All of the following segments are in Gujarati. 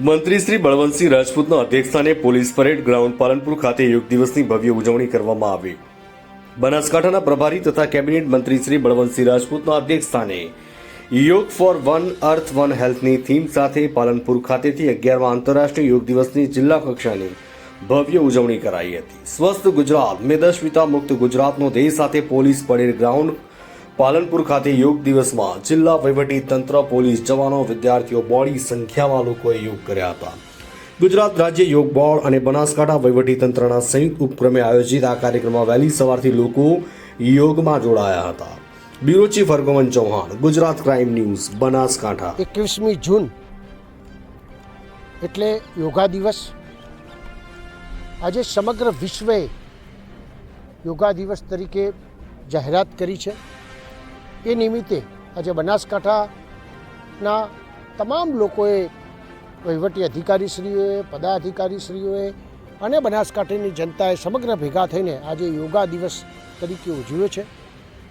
મંત્રી શ્રી બળવંતસિંહ રાજપૂતના અધ્યક્ષસ્થાને પોલીસ પરેડ ગ્રાઉન્ડ પાલનપુર ખાતે યોગ દિવસની ભવ્ય ઉજવણી કરવામાં આવી. બનાસકાંઠાના પ્રભારી તથા કેબિનેટ મંત્રી શ્રી બળવંતસિંહ રાજપૂતના અધ્યક્ષસ્થાને yoga for one earth one હેલ્થની theme સાથે પાલનપુર ખાતેથી અગિયારમા આંતરરાષ્ટ્રીય યોગ દિવસની જિલ્લા કક્ષાની ભવ્ય ઉજવણી કરાઈ હતી. સ્વસ્થ ગુજરાત, મેદસ્વિતા મુક્ત ગુજરાતનો ધ્યેય સાથે પોલીસ પરેડ ગ્રાઉન્ડ પાલનપુર ખાતે યોગ દિવસમાં જિલ્લા તંત્ર, પોલીસ જવાનો, વિદ્યાર્થીઓ બોડી સંખ્યામાં લોકોએ યોગ કર્યા હતા. ગુજરાત રાજ્ય યોગ બોર્ડ અને બનાસકાંઠા વહીવટી તંત્રના સંયુક્ત ઉપક્રમે આયોજિત આ કાર્યક્રમમાં વહેલી સવારથી લોકો યોગમાં જોડાયા હતા. Bureau chief Hargovan Chauhan, Gujarat crime news, Banaskantha. એકવીસમી જૂન એટલે યોગા દિવસ. આજે સમગ્ર વિશ્વે યોગા દિવસ તરીકે જાહેરાત કરી છે. એ નિમિત્તે આજે બનાસકાંઠાના તમામ લોકોએ વહીવટી અધિકારીશ્રીઓએ, પદાધિકારીશ્રીઓએ અને બનાસકાંઠાની જનતાએ સમગ્ર ભેગા થઈને આજે યોગા દિવસ તરીકે ઉજવ્યો છે.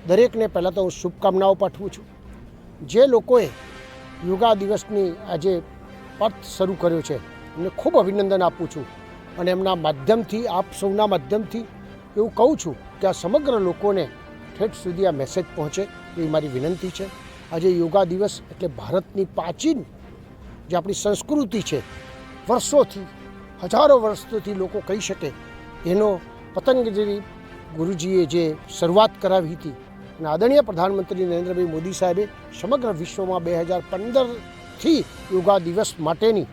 દરેકને પહેલાં તો હું શુભકામનાઓ પાઠવું છું. જે લોકોએ યોગા દિવસની આજે અર્થ શરૂ કર્યો છે, એમને ખૂબ અભિનંદન આપું છું અને એમના માધ્યમથી, આપ સૌના માધ્યમથી એવું કહું છું કે આ સમગ્ર લોકોને ઠેઠ સુધી આ મેસેજ પહોંચે. એવી મારી વિનંતી છે. આજે યોગા દિવસ એટલે ભારતની પ્રાચીન જે આપણી સંસ્કૃતિ છે, વર્ષોથી, હજારો વર્ષોથી લોકો કહી શકે, એનો પતંગજરી ગુરુજીએ જે શરૂઆત કરાવી હતી અને આદરણીય પ્રધાનમંત્રી નરેન્દ્રભાઈ મોદી સાહેબે સમગ્ર વિશ્વમાં બે હજાર પંદરથી યોગા દિવસ માટેની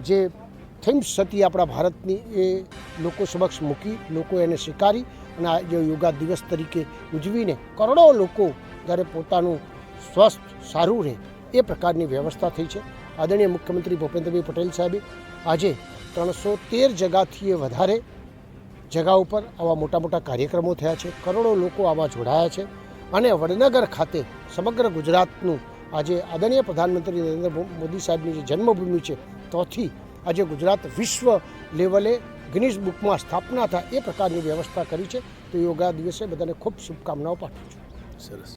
જે થીમ્સ સતી આપણા ભારતની એ લોકો સમક્ષ મૂકી, લોકો એને સ્વીકારી અને આ જે યોગા દિવસ તરીકે ઉજવીને કરોડો લોકો જ્યારે પોતાનું સ્વસ્થ, સારું રહે એ પ્રકારની વ્યવસ્થા થઈ છે. આદરણીય મુખ્યમંત્રી ભૂપેન્દ્રભાઈ પટેલ સાહેબે આજે ત્રણસો તેર જગાથી વધારે જગા ઉપર આવા મોટા મોટા કાર્યક્રમો થયા છે. કરોડો લોકો આવા જોડાયા છે અને વડનગર ખાતે સમગ્ર ગુજરાતનું આજે આદરણીય પ્રધાનમંત્રી નરેન્દ્ર મોદી સાહેબની જે જન્મભૂમિ છે તોથી આજે ગુજરાત વિશ્વ લેવલે ગિનિશ બુકમાં સ્થાપના થાય એ પ્રકારની વ્યવસ્થા કરી છે. તો યોગા દિવસે બધાને ખૂબ શુભકામનાઓ પાઠવું છું. સરસ.